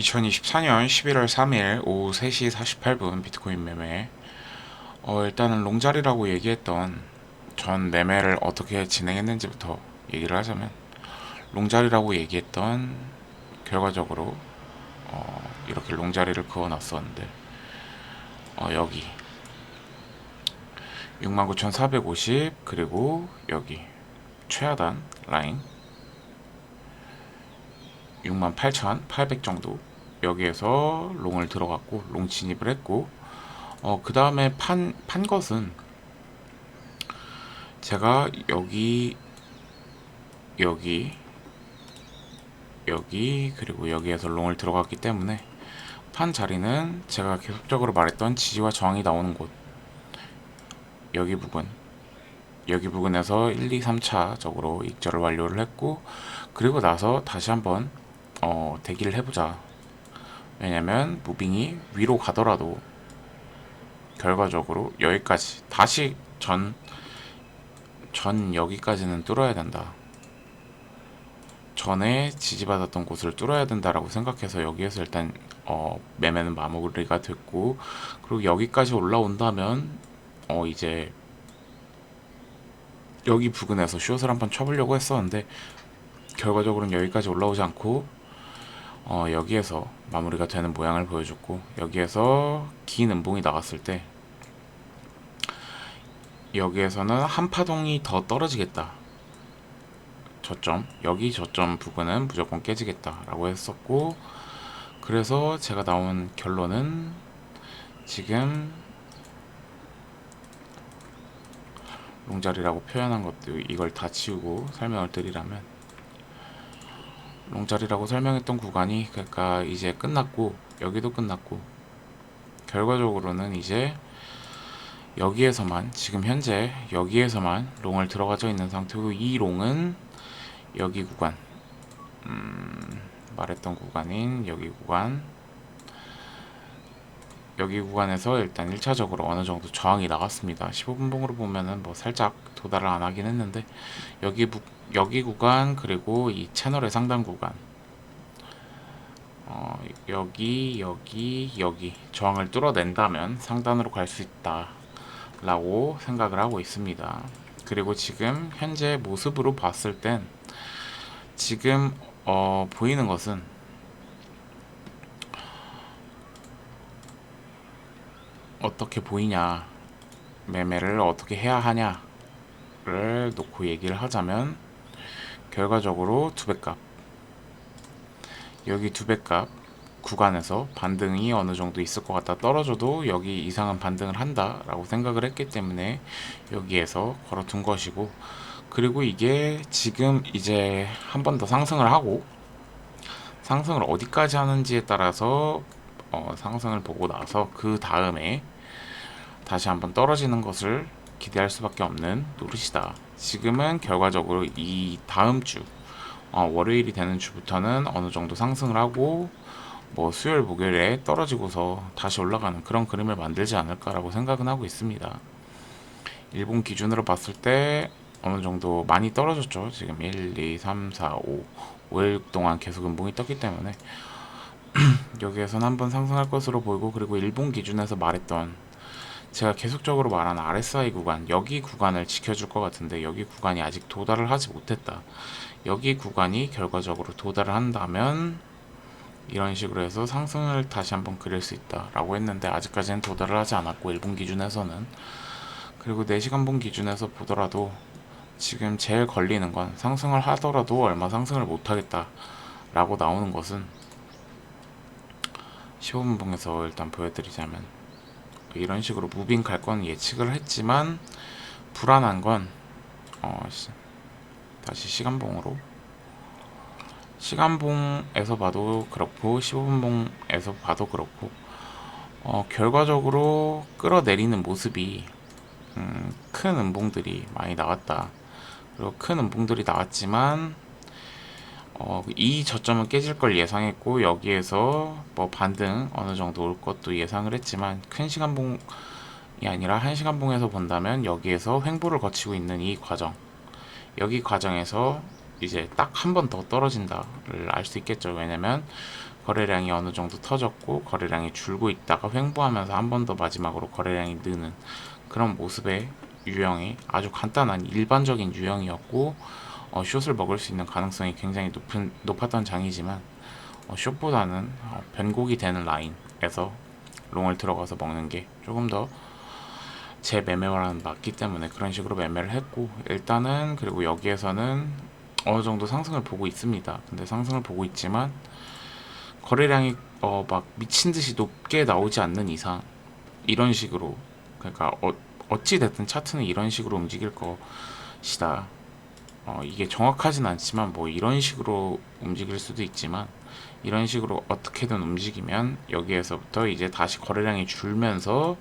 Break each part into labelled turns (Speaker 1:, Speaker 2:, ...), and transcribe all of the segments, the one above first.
Speaker 1: 2024년 11월 3일 오후 3시 48분 비트코인 매매. 어, 일단은 롱자리라고 얘기했던 전 매매를 어떻게 진행했는지부터 얘기를 하자면 롱자리라고 얘기했던 결과적으로 어, 이렇게 롱자리를 그어 놨었는데 어, 여기 69,450 그리고 여기 최하단 라인 68,800 정도 여기에서 롱을 들어갔고 롱 진입을 했고 어, 그 다음에 판, 판 것은 제가 여기 여기 여기 그리고 여기에서 롱을 들어갔기 때문에 판 자리는 제가 계속적으로 말했던 지지와 저항이 나오는 곳 여기 부분 여기 부분에서 1, 2, 3차적으로 익절을 완료를 했고 그리고 나서 다시 한번 어, 대기를 해보자 왜냐면 무빙이 위로 가더라도 결과적으로 여기까지 다시 전, 전 여기까지는 뚫어야 된다. 전에 지지받았던 곳을 뚫어야 된다라고 생각해서 여기에서 일단 어, 매매는 마무리가 됐고 그리고 여기까지 올라온다면 어, 이제 여기 부근에서 숏을 한번 쳐보려고 했었는데 결과적으로는 여기까지 올라오지 않고 어, 여기에서 마무리가 되는 모양을 보여줬고 여기에서 긴 음봉이 나왔을 때 여기에서는 한 파동이 더 떨어지겠다. 저점 여기 저점 부분은 무조건 깨지겠다 라고 했었고 그래서 제가 나온 결론은 지금 롱자리라고 표현한 것도 이걸 다 치우고 설명을 드리라면 롱자리라고 설명했던 구간이 그러니까 이제 끝났고 여기도 끝났고 결과적으로는 이제 여기에서만 지금 현재 여기에서만 롱을 들어가져 있는 상태고 이 롱은 여기 구간 음, 말했던 구간인 여기 구간 여기 구간에서 일단 1차적으로 어느 정도 저항이 나갔습니다. 15분 봉으로 보면은 뭐 살짝 도달을 안 하긴 했는데 여기 부, 여기 구간 그리고 이 채널의 상단 구간 어, 여기 여기 여기 저항을 뚫어낸다면 상단으로 갈 수 있다 라고 생각을 하고 있습니다. 그리고 지금 현재 모습으로 봤을 땐 지금 어, 보이는 것은 어떻게 보이냐 매매를 어떻게 해야 하냐 를 놓고 얘기를 하자면 결과적으로 두 배값. 여기 두 배값 구간에서 반등이 어느 정도 있을 것 같다 떨어져도 여기 이상은 반등을 한다 라고 생각을 했기 때문에 여기에서 걸어둔 것이고 그리고 이게 지금 이제 한 번 더 상승을 하고 상승을 어디까지 하는지에 따라서 어, 상승을 보고 나서 그 다음에 다시 한번 떨어지는 것을 기대할 수밖에 없는 노릇이다. 지금은 결과적으로 이 다음 주 어, 월요일이 되는 주부터는 어느 정도 상승을 하고 뭐 수요일 목요일에 떨어지고서 다시 올라가는 그런 그림을 만들지 않을까라고 생각은 하고 있습니다. 일본 기준으로 봤을 때 어느 정도 많이 떨어졌죠. 지금 1, 2, 3, 4, 5, 5일 동안 계속 음봉이 떴기 때문에 여기에서는 한번 상승할 것으로 보이고 그리고 일본 기준에서 말했던 제가 계속적으로 말한 RSI 구간 여기 구간을 지켜줄 것 같은데 여기 구간이 아직 도달을 하지 못했다. 여기 구간이 결과적으로 도달을 한다면 이런 식으로 해서 상승을 다시 한번 그릴 수 있다 라고 했는데 아직까지는 도달을 하지 않았고 일본 기준에서는 그리고 4시간봉 기준에서 보더라도 지금 제일 걸리는 건 상승을 하더라도 얼마 상승을 못하겠다 라고 나오는 것은 15분봉에서 일단 보여드리자면 이런 식으로 무빙 갈 건 예측을 했지만 불안한 건 어, 시- 다시 시간봉으로 시간봉에서 봐도 그렇고 15분봉에서 봐도 그렇고 어, 결과적으로 끌어내리는 모습이 음, 큰 음봉들이 많이 나왔다. 그리고 큰 음봉들이 나왔지만 어, 이 저점은 깨질 걸 예상했고 여기에서 뭐 반등 어느 정도 올 것도 예상을 했지만 큰 시간봉이 아니라 한 시간봉에서 본다면 여기에서 횡보를 거치고 있는 이 과정. 여기 과정에서 이제 딱 한 번 더 떨어진다를 알 수 있겠죠. 왜냐면 거래량이 어느 정도 터졌고 거래량이 줄고 있다가 횡보하면서 한 번 더 마지막으로 거래량이 느는 그런 모습의 유형이 아주 간단한 일반적인 유형이었고 어, 숏을 먹을 수 있는 가능성이 굉장히 높은 높았던 장이지만 어, 숏보다는 어, 변곡이 되는 라인에서 롱을 들어가서 먹는 게 조금 더 제 매매와는 맞기 때문에 그런 식으로 매매를 했고 일단은 그리고 여기에서는 어느 정도 상승을 보고 있습니다. 근데 상승을 보고 있지만 거래량이 어 막 미친 듯이 높게 나오지 않는 이상 이런 식으로 그러니까 어, 어찌 됐든 차트는 이런 식으로 움직일 것이다. 어 이게 정확하진 않지만 뭐 이런 식으로 움직일 수도 있지만 이런 식으로 어떻게든 움직이면 여기에서부터 이제 다시 거래량이 줄면서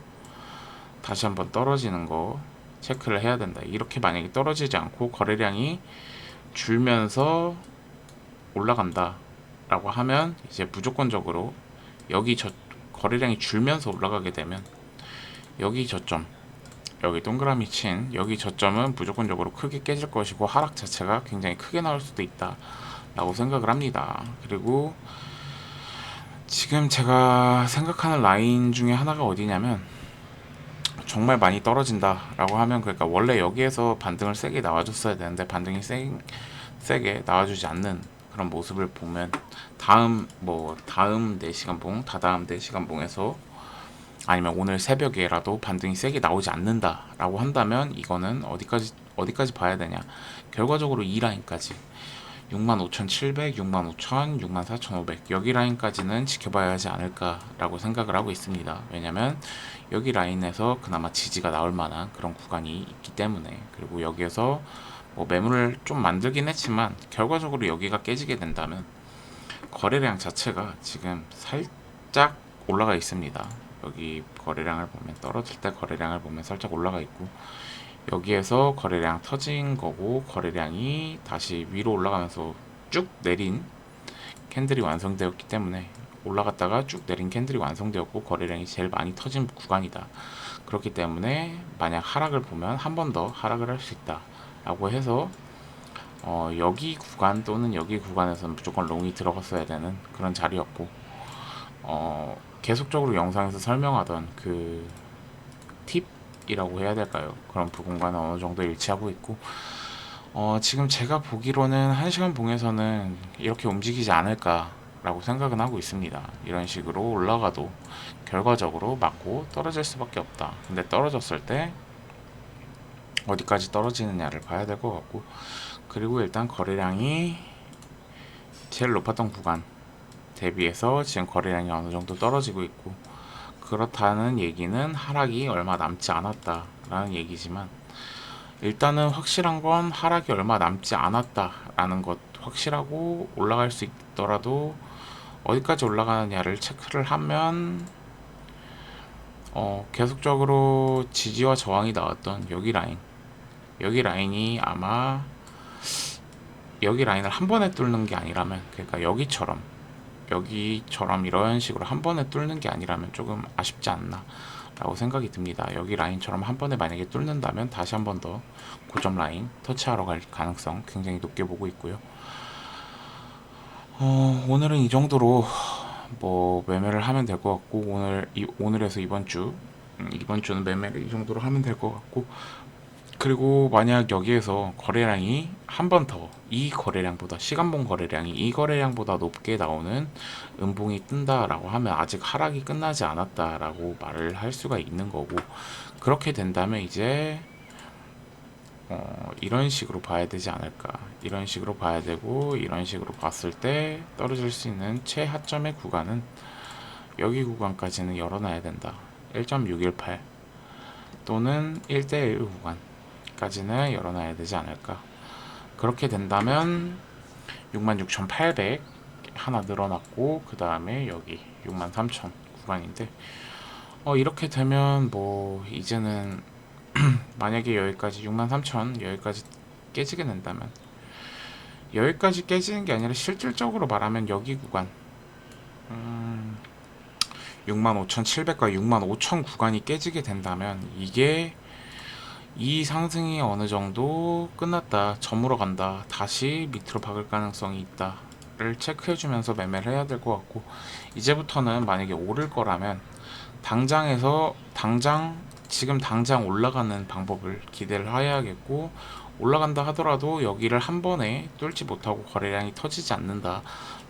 Speaker 1: 다시 한번 떨어지는 거 체크를 해야 된다. 이렇게 만약에 떨어지지 않고 거래량이 줄면서 올라간다. 라고 하면 이제 무조건적으로 여기 저 거래량이 줄면서 올라가게 되면 여기 저점 여기 동그라미 친 여기 저점은 무조건적으로 크게 깨질 것이고 하락 자체가 굉장히 크게 나올 수도 있다 라고 생각을 합니다. 그리고 지금 제가 생각하는 라인 중에 하나가 어디냐면 정말 많이 떨어진다 라고 하면 그러니까 원래 여기에서 반등을 세게 나와줬어야 되는데 반등이 세, 세게 나와주지 않는 그런 모습을 보면 다음 뭐 다음 4시간 봉 다다음 4시간 봉에서 아니면 오늘 새벽에라도 반등이 세게 나오지 않는다라고 한다면 이거는 어디까지 어디까지 봐야 되냐 결과적으로 이 라인까지 65,700, 65,000, 64,500 여기 라인까지는 지켜봐야 하지 않을까라고 생각을 하고 있습니다. 왜냐면 여기 라인에서 그나마 지지가 나올 만한 그런 구간이 있기 때문에 그리고 여기에서 뭐 매물을 좀 만들긴 했지만 결과적으로 여기가 깨지게 된다면 거래량 자체가 지금 살짝 올라가 있습니다. 여기 거래량을 보면 떨어질 때 거래량을 보면 살짝 올라가 있고 여기에서 거래량 터진 거고 거래량이 다시 위로 올라가면서 쭉 내린 캔들이 완성되었기 때문에 올라갔다가 쭉 내린 캔들이 완성되었고 거래량이 제일 많이 터진 구간이다. 그렇기 때문에 만약 하락을 보면 한 번 더 하락을 할 수 있다. 라고 해서 어, 여기 구간 또는 여기 구간에서는 무조건 롱이 들어갔어야 되는 그런 자리였고 어, 계속적으로 영상에서 설명하던 그 팁이라고 해야 될까요? 그런 부분과는 어느 정도 일치하고 있고 어, 지금 제가 보기로는 1시간 봉에서는 이렇게 움직이지 않을까 라고 생각은 하고 있습니다. 이런 식으로 올라가도 결과적으로 맞고 떨어질 수밖에 없다. 근데 떨어졌을 때 어디까지 떨어지느냐를 봐야 될 것 같고 그리고 일단 거래량이 제일 높았던 구간 대비해서 지금 거래량이 어느 정도 떨어지고 있고 그렇다는 얘기는 하락이 얼마 남지 않았다라는 얘기지만 일단은 확실한 건 하락이 얼마 남지 않았다라는 것 확실하고 올라갈 수 있더라도 어디까지 올라가느냐를 체크를 하면 어, 계속적으로 지지와 저항이 나왔던 여기 라인 여기 라인이 아마 여기 라인을 한 번에 뚫는 게 아니라면 그러니까 여기처럼 여기처럼 이런 식으로 한 번에 뚫는 게 아니라면 조금 아쉽지 않나 라고 생각이 듭니다. 여기 라인처럼 한 번에 만약에 뚫는다면 다시 한 번 더 고점 라인 터치하러 갈 가능성 굉장히 높게 보고 있고요. 어, 오늘은 이 정도로 뭐 매매를 하면 될 것 같고 오늘 이, 오늘에서 이번 주 음, 이번 주는 매매를 이 정도로 하면 될 것 같고 그리고 만약 여기에서 거래량이 한 번 더 이 거래량보다 시간봉 거래량이 이 거래량보다 높게 나오는 음봉이 뜬다라고 하면 아직 하락이 끝나지 않았다라고 말을 할 수가 있는 거고 그렇게 된다면 이제 어, 이런 식으로 봐야 되지 않을까. 이런 식으로 봐야 되고 이런 식으로 봤을 때 떨어질 수 있는 최하점의 구간은 여기 구간까지는 열어놔야 된다. 1.618 또는 1대1 구간 까지는 열어놔야 되지 않을까. 그렇게 된다면 66,800 하나 늘어났고 그 다음에 여기 63,000 구간인데 어 이렇게 되면 뭐 이제는 만약에 여기까지 63,000 여기까지 깨지게 된다면 여기까지 깨지는 게 아니라 실질적으로 말하면 여기 구간 음, 65,700과 65,000 구간이 깨지게 된다면 이게 이 상승이 어느 정도 끝났다 저물어 간다 다시 밑으로 박을 가능성이 있다 를 체크해 주면서 매매를 해야 될 것 같고 이제부터는 만약에 오를 거라면 당장에서 당장 지금 당장 올라가는 방법을 기대를 해야겠고 올라간다 하더라도 여기를 한 번에 뚫지 못하고 거래량이 터지지 않는다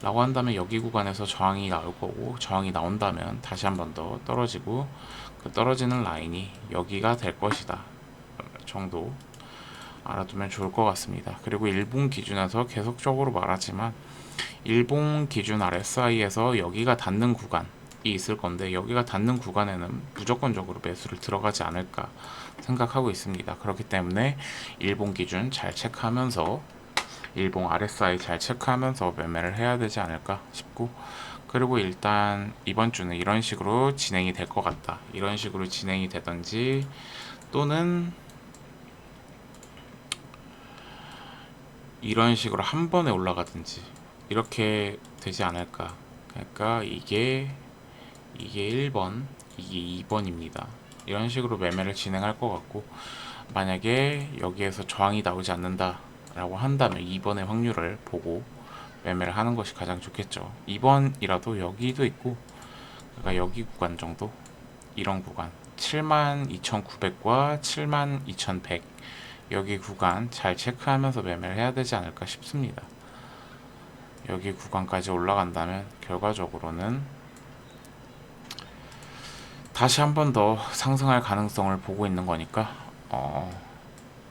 Speaker 1: 라고 한다면 여기 구간에서 저항이 나올 거고 저항이 나온다면 다시 한 번 더 떨어지고 그 떨어지는 라인이 여기가 될 것이다 정도 알아두면 좋을 것 같습니다. 그리고 일본 기준에서 계속적으로 말하지만 일본 기준 RSI에서 여기가 닿는 구간이 있을 건데 여기가 닿는 구간에는 무조건적으로 매수를 들어가지 않을까 생각하고 있습니다. 그렇기 때문에 일본 기준 잘 체크하면서 일본 RSI 잘 체크하면서 매매를 해야 되지 않을까 싶고 그리고 일단 이번 주는 이런 식으로 진행이 될 것 같다. 이런 식으로 진행이 되든지 또는 이런 식으로 한 번에 올라가든지 이렇게 되지 않을까. 그러니까 이게 이게 1번, 이게 2번입니다. 이런 식으로 매매를 진행할 것 같고 만약에 여기에서 저항이 나오지 않는다 라고 한다면 2번의 확률을 보고 매매를 하는 것이 가장 좋겠죠. 2번이라도 여기도 있고 그러니까 여기 구간 정도 이런 구간 72,900과 72,100 여기 구간 잘 체크하면서 매매를 해야 되지 않을까 싶습니다. 여기 구간까지 올라간다면 결과적으로는 다시 한 번 더 상승할 가능성을 보고 있는 거니까 어,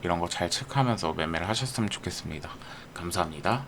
Speaker 1: 이런 거 잘 체크하면서 매매를 하셨으면 좋겠습니다. 감사합니다.